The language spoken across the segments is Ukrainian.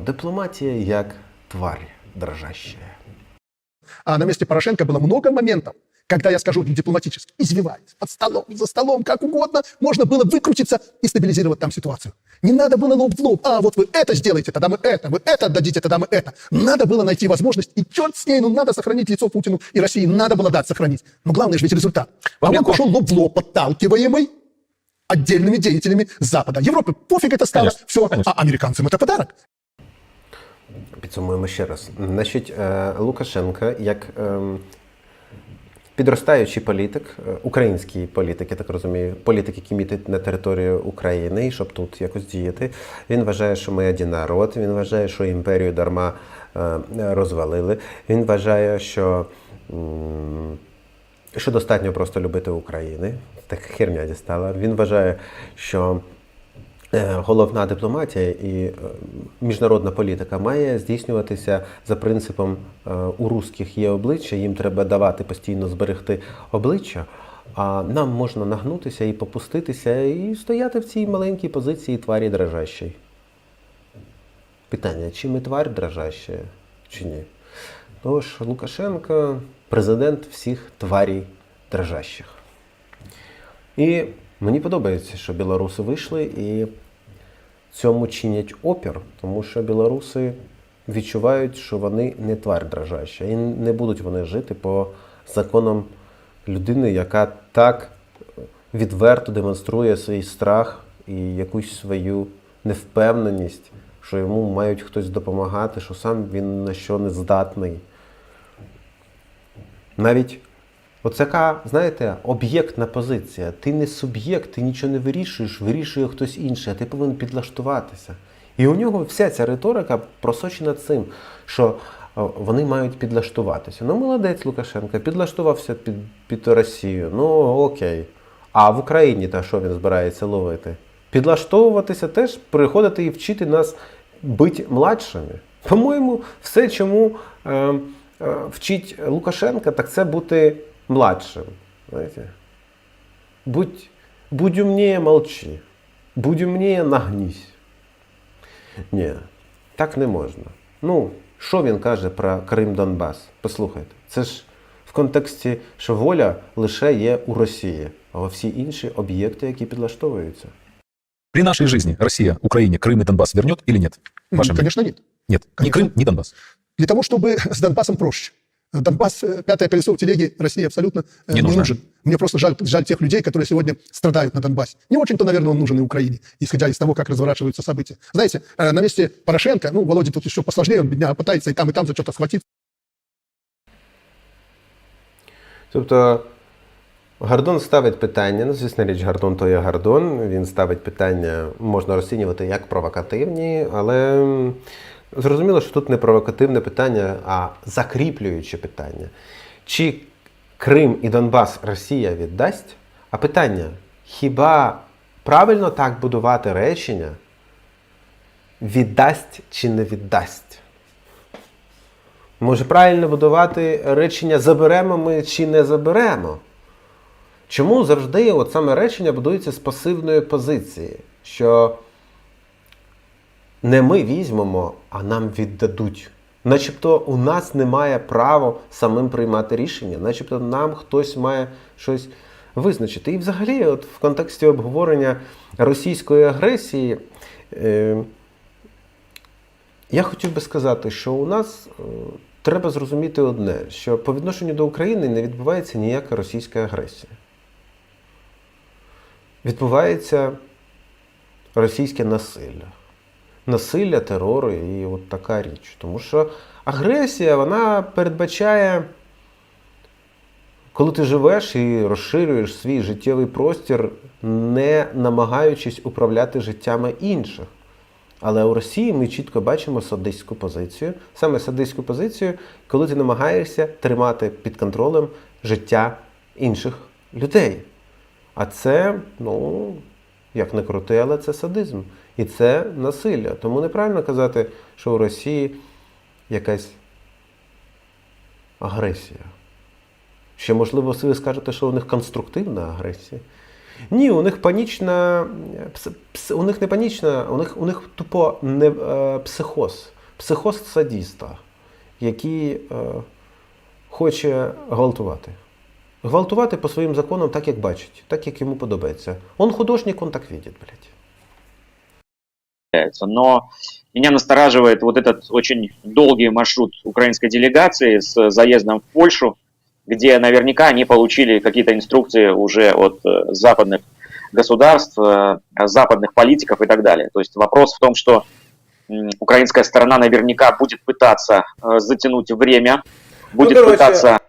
Дипломатія як тварь дрожащая. А на месте Порошенко было много моментов, когда я скажу дипломатически, извиваясь, под столом, за столом, как угодно, можно было выкрутиться и стабилизировать там ситуацию. Не надо было лоб в лоб. А, вот вы это сделаете, тогда мы это, вы это отдадите, тогда мы это. Надо было найти возможность, и черт с ней, ну надо сохранить лицо Путину и России, надо было дать сохранить. Но главное же ведь результат. А он пошел лоб в лоб, подталкиваемый отдельными деятелями Запада. Европе пофиг это стало, Конечно, все, конечно. а американцам это подарок. Підсумуємо ще раз. Значить, е, Лукашенка як ем, підростаючий політик, е, український політик, я так розумію, політик, який мітить на територію України, і щоб тут якось діяти. Він вважає, що ми один народ, він вважає, що імперію дарма е, розвалили. Він вважає, що. що достатньо просто любити України. Така херня дістала. Він вважає, що головна дипломатія і е, міжнародна політика має здійснюватися за принципом е, у русських є обличчя, їм треба давати постійно зберегти обличчя. А нам можна нагнутися і попуститися, і стояти в цій маленькій позиції тварі дрожащій. Питання, чи ми тварь дрожаща, чи ні? Тож Лукашенко президент всіх тварій дрожащих. І мені подобається, що білоруси вийшли і цьому чинять опір, тому що білоруси відчувають, що вони не тварь дрожаща, і не будуть вони жити по законам людини, яка так відверто демонструє свій страх і якусь свою невпевненість, що йому мають хтось допомагати, що сам він на що не здатний. Навіть оцяка, знаєте, об'єктна позиція. Ти не суб'єкт, ти нічого не вирішуєш, вирішує хтось інший, а ти повинен підлаштуватися. І у нього вся ця риторика просочена цим, що вони мають підлаштуватися. Ну, молодець Лукашенко, підлаштувався під, під Росію. Ну окей. А в Україні та що він збирається ловити? Підлаштовуватися теж, приходити і вчити нас бути младшими. По-моєму, все, чому е, е, вчить Лукашенка, так це бути младшим. Знаєте? Будь, будь умніє, молчи. Будь умніє, нагнись. Ні, так не можна. Ну, що він каже про Крим Донбас? Послухайте, це ж в контексті, що воля лише є у Росії, а всі інші об'єкти, які підлаштовуються. При нашей жизни Россия Украине Крым и Донбасс вернет или нет? Ваше мнение? Конечно, нет. Нет, ни Конечно. Крым, ни Донбасс. Для того, чтобы с Донбассом проще. Донбасс, э, пятое колесо в телеге России абсолютно э, Не не, нужно. нужен. Мне просто жаль, жаль тех людей, которые сегодня страдают на Донбассе. Не очень-то, наверное, он нужен и Украине, исходя из того, как разворачиваются события. Знаете, э, на месте Порошенко, ну, Володя тут еще посложнее, он, бедняга, пытается и там, и там за что-то схватиться. Тобто Гордон ставить питання, ну, звісно річ, Гордон то є Гордон. Він ставить питання, можна розцінювати як провокативні, але м, зрозуміло, що тут не провокативне питання, а закріплююче питання. Чи Крим і Донбас Росія віддасть? А питання: хіба правильно так будувати речення? Віддасть чи не віддасть? Може правильно будувати речення заберемо ми чи не заберемо? Чому завжди от саме речення будується з пасивної позиції, що не ми візьмемо, а нам віддадуть. Начебто у нас немає права самим приймати рішення, начебто нам хтось має щось визначити. І взагалі, от в контексті обговорення російської агресії, е, я хотів би сказати, що у нас е, треба зрозуміти одне, що по відношенню до України не відбувається ніяка російська агресія. Відбувається російське насилля. Насилля, терор і от така річ. Тому що агресія вона передбачає, коли ти живеш і розширюєш свій життєвий простір, не намагаючись управляти життями інших. Але у Росії ми чітко бачимо садистську позицію, саме садистську позицію, коли ти намагаєшся тримати під контролем життя інших людей. А це, ну, як не крути, але це садизм. І це насилля. Тому неправильно казати, що у Росії якась агресія. Ще, можливо, ви скажете, що у них конструктивна агресія. Ні, у них панічна. У них не панічна, у них, у них тупо не е, психоз. Психоз садіста, який е, хоче гвалтувати. Гвалтувати по своїм законам так, як бачить, так, як йому подобається. Он художник, он так видить, блядь. Является. Но меня настораживает вот этот очень долгий маршрут украинской делегации с заездом в Польшу, где наверняка они получили какие-то инструкции уже от э, западных государств, э, западных политиков и так далее. То есть вопрос в том, что украинская сторона наверняка будет пытаться э, затянуть время, будет короче, пытаться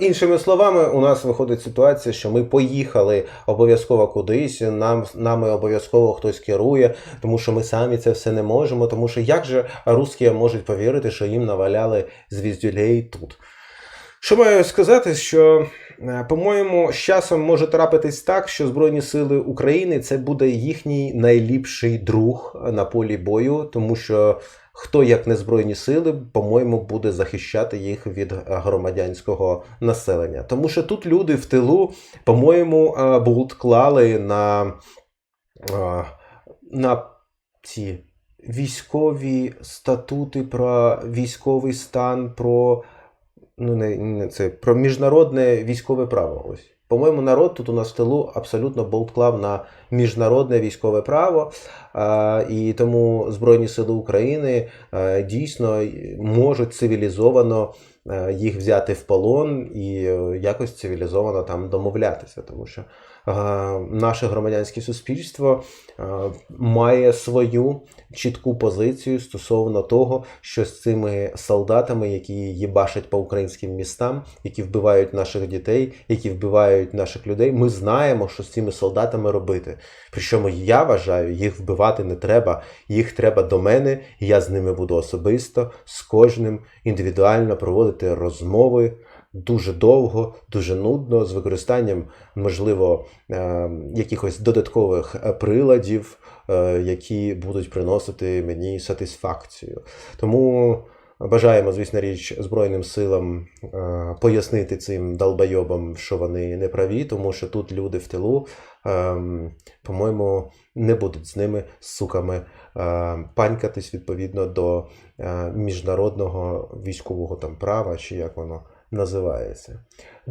Іншими словами, у нас виходить ситуація, що ми поїхали обов'язково кудись, нам, нами обов'язково хтось керує, тому що ми самі це все не можемо. Тому що як же русські можуть повірити, що їм наваляли звіздюлей тут? Що маю сказати, що, е, по-моєму, з часом може трапитись так, що Збройні Сили України це буде їхній найліпший друг на полі бою, тому що хто як не Збройні Сили, по-моєму, буде захищати їх від е, громадянського населення. Тому що тут люди в тилу, по-моєму, е, болт клали на, е, на ці військові статути про військовий стан, про ну не, не це про міжнародне військове право. Ось. По-моєму, народ тут у нас в тилу абсолютно болт клав на міжнародне військове право, а, і тому Збройні Сили України а, дійсно можуть цивілізовано їх взяти в полон і е, якось цивілізовано там домовлятися, тому що наше громадянське суспільство має свою чітку позицію стосовно того, що з цими солдатами, які їбашать по українським містам, які вбивають наших дітей, які вбивають наших людей, ми знаємо, що з цими солдатами робити. Причому я вважаю, їх вбивати не треба, їх треба до мене, і я з ними буду особисто, з кожним індивідуально проводити розмови. Дуже довго, дуже нудно, з використанням, можливо, е, якихось додаткових е, приладів, е, які будуть приносити мені сатисфакцію. Тому бажаємо, звісно річ, Збройним силам пояснити цим долбойобам, що вони не праві, тому що тут люди в тилу, е, по-моєму, не будуть з ними суками панькатись відповідно до міжнародного військового там права, чи як воно називається.